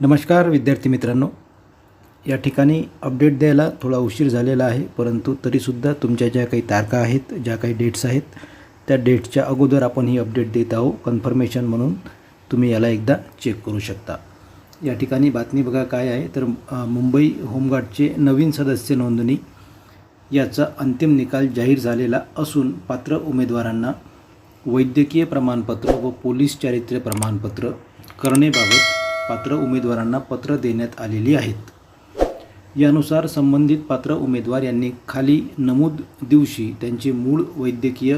नमस्कार विद्यार्थी मित्रांनो. या ठिकाणी अपडेट द्यायला थोडा उशीर झालेला आहे परंतु तरीसुद्धा तुमच्या ज्या काही तारखा आहेत ज्या काही डेट्स आहेत त्या डेट्सच्या अगोदर आपण ही अपडेट देत आहोत कन्फर्मेशन म्हणून तुम्ही याला एकदा चेक करू शकता. या ठिकाणी बातमी बघा काय आहे तर मुंबई होमगार्डचे नवीन सदस्य नोंदणी याचा अंतिम निकाल जाहीर झालेला असून पात्र उमेदवारांना वैद्यकीय प्रमाणपत्र व पोलीस चारित्र्य प्रमाणपत्र करणेबाबत पात्र उमेदवारांना पत्र देण्यात आलेली आहेत. यानुसार संबंधित पात्र उमेदवार यांनी खाली नमूद दिवशी त्यांचे मूळ वैद्यकीय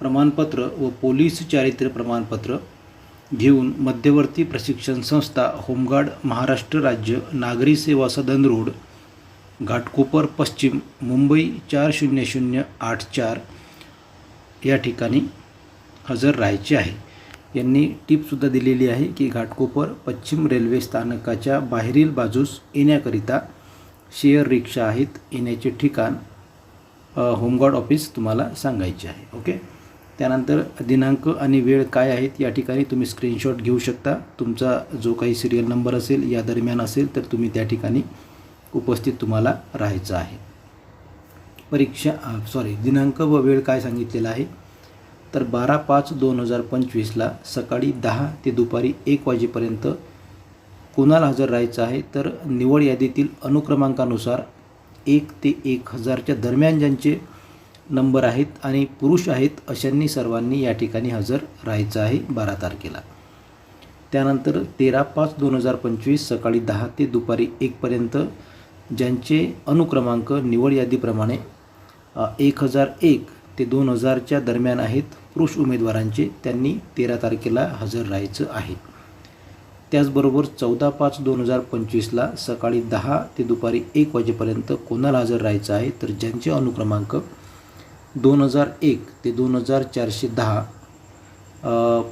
प्रमाणपत्र व पोलीस चारित्र्य प्रमाणपत्र घेऊन मध्यवर्ती प्रशिक्षण संस्था होमगार्ड महाराष्ट्र राज्य नागरी सेवा सदन रोड घाटकोपर पश्चिम मुंबई चार शून्य शून्य आठ चार या ठिकाणी हजर राहायचे आहे. यांनी टीपसुद्धा दिलेली आहे की घाटकोपर पश्चिम रेल्वे स्थानकाच्या बाहेरील बाजूस येण्याकरिता शेअर रिक्षा आहेत. येण्याचे ठिकाण होमगार्ड ऑफिस तुम्हाला सांगायचे आहे. ओके? त्यानंतर दिनांक आणि वेळ काय आहेत या ठिकाणी तुम्ही स्क्रीनशॉट घेऊ शकता. तुमचा जो काही सिरियल नंबर असेल या दरम्यान असेल तर तुम्ही त्या ठिकाणी उपस्थित तुम्हाला राहायचं आहे. परीक्षा सॉरी दिनांक व वेळ काय सांगितलेला आहे? तर बारा पाच दोन हजार पंचवीसला सकाळी दहा ते दुपारी एक वाजेपर्यंत कोणाला हजर राहायचं आहे तर निवड यादीतील अनुक्रमांकानुसार एक ते एक हजारच्या दरम्यान ज्यांचे नंबर आहेत आणि पुरुष आहेत अशांनी सर्वांनी या ठिकाणी हजर राहायचं आहे बारा तारखेला. त्यानंतर तेरा पाच दोन हजार पंचवीस सकाळी दहा ते दुपारी एकपर्यंत ज्यांचे अनुक्रमांक निवड यादीप्रमाणे एक हजार एक ते दोन हजारच्या दरम्यान आहेत. पुरुष उमेदवारांचे त्यांनी तेरा तारखेला हजर राहायचं आहे. त्याचबरोबर चौदा पाच दोन हजार पंचवीसला सकाळी दहा ते दुपारी एक वाजेपर्यंत कोणाला हजर राहायचं आहे? तर ज्यांचे अनुक्रमांक दोन हजार एक ते दोन हजार चारशे दहा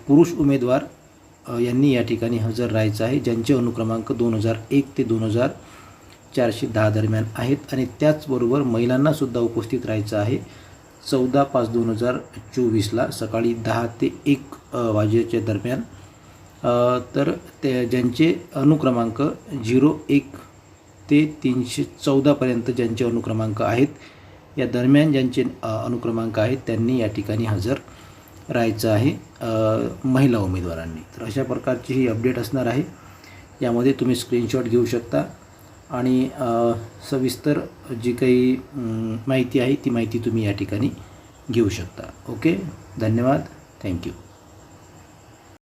पुरुष उमेदवार यांनी या ठिकाणी हजर राहायचं आहे. ज्यांचे अनुक्रमांक दोन हजार एक ते दोन हजार चारशे दहा दरम्यान आहेत. आणि त्याचबरोबर महिलांनासुद्धा उपस्थित राहायचं आहे. चौदा पाच दोन हजार चोवीसला सकाळी दहा ते एक वाजेच्या दरम्यान तर ते ज्यांचे अनुक्रमांक झिरो एक ते तीनशे चौदापर्यंत ज्यांचे अनुक्रमांक आहेत या दरम्यान ज्यांचे अनुक्रमांक आहेत त्यांनी या ठिकाणी हजर राहायचं आहे महिला उमेदवारांनी. तर अशा प्रकारची ही अपडेट असणार आहे. यामध्ये तुम्ही स्क्रीनशॉट घेऊ शकता. आणि सविस्तर जी काही माहिती आहे ती माहिती तुम्ही या ठिकाणी घेऊ शकता. ओके? धन्यवाद. थँक्यू.